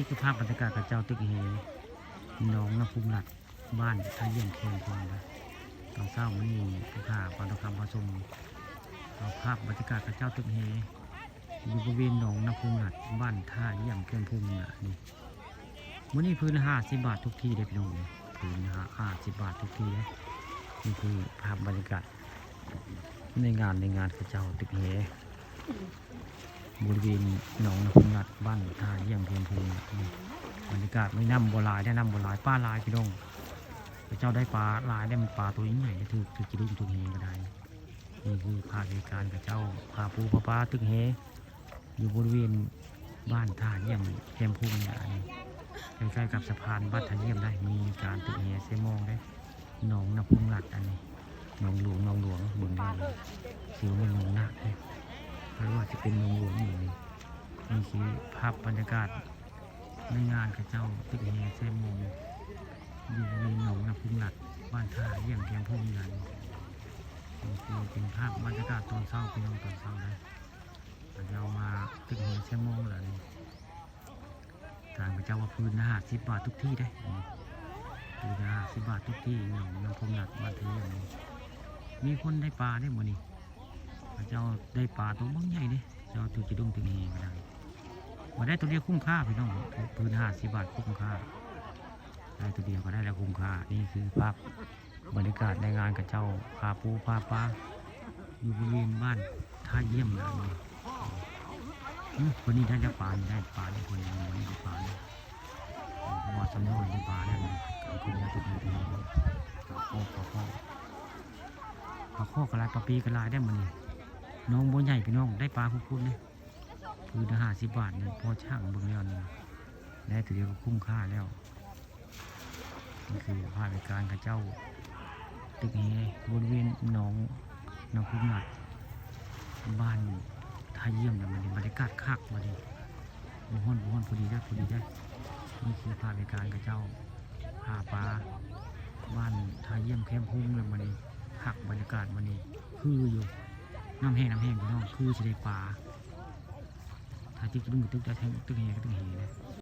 นี่คือภาพบรรยากาศกับเจ้าตึกเฮน้องน้ำพุงหลัดบ้านท่าเยี่ยมเคนพงนะตอนเช้าวันนี้ผู้ข่าปานตะคำผสมเอาภาพบรรยากาศกับเจ้าตึกเฮอยู่บริเวณหนองน้ำพุงหลัดบ้านท่าเยี่ยมเคนพงนะนี่วันนี้พื้นห้าสิบบาททุกที่เลยพี่น้องพื้นห้าสิบบาททุกที่เลยนี่คือภาพบรรยากาศในงานในงานกับเจ้าตึกเฮ บริเวณหนองนาพุงนัดบ้านท่าเยี่ยมเพียงพูนนี่บรรยากาศไม่น้ำบัวลายได้น้ำบัวลายป้าลายพี่น้องเจ้าได้ปลาลายได้มันปลาตัวใหญ่ๆถือถือกิลุงตุงเฮก็ได้นี่คือภาคเหตุการณ์กับเจ้าพาปูพาปลาตึกเฮอยู่บริเวณบ้านท่าเยี่ยมเพียงพูนเนี่ยอันนี้ใกล้ๆกับสะพานบ้านท่าเยี่ยมได้มีการตึกเฮเซมองได้หนองนาพุงนัดอันนี้หนองหลวงหนองหลวงเมืองได้เลยสิวมันหนองน หรือว่าจะเป็นเมืองหลวงอยู่นี่นี่คือภาพบรรยากาศในงานกับเจ้าตึกเฮเซมงอยู่ในหนองน้ำพึ่งหลัดบ้านท่าเยี่ยมเพียงพุ่งยันนี่คือเป็นภาพบรรยากาศตอนเช้าพี่น้องตอนเช้าเลยเรามาตึกเฮเซมงแล้วนี่ทางพระเจ้าว่าพื้นนะฮะสิบบาททุกที่ได้นี่พื้นะสิบบาททุกที่หนองน้ำพึ่งหลัดบ้านท่าเยี่ยมนี่มีคนได้ปลาได้หมดนี่ เจ้าได้ปลาตัวบางใหญ่ด้เจ้าถือจะดุ้งถึงเฮก็ได้มาได้ตัวเดียวคุ้มค่าพี่น้องพื้นห้าสิบบาทคุ้มค่าได้ตัวเดียวก็ได้แล้วคุ้มค่านี่คือภาพบรรยากาศในงานกับเจ้าพาปูพาปลาอยู่บริเวณบ้านท่าเยี่ยมนะนี่คนนี้ได้แล้วปลานได้ปลาได้คนนี้วันนี้ได้ปลาเนี่ยพราะว่าสำนวนได้ปลาได้เลยคุณยาตุกนี้ปลาข้อปลาข้อปลาข้อกระไรปลาปีกระไรได้หมดนี่ น้องบ่ใหญ่พี่น้องได้ปลาพุ่นๆเลยพื้นห้าสิบบาทเนี่ยพอช่างเบิ่งแล้วนี่ได้ถือเดียวก็คุ้มค่าแล้วนี่คือภาพในการกับเจ้า ตึกเฮบริเวณหนองหนองคุ้มหนัดบ้านท่าเยี่ยมเนี่ยมันบรรยากาศคักมาดิบุห้อนบุห้อนพอดีได้พอดีได้นี่คือภาพในการกับเจ้าหาปลาบ้านท่าเยี่ยมแคมพุ่งเลยมันนี่คักบรรยากาศมันนี่คืออยู่ น้ำแห้งน้ำแห้งพี่น้องคือสิได้ปลาถ้าจิกจะดึงก็ตึกได้แทงตึกแห้งก็ตึกแห้งนะ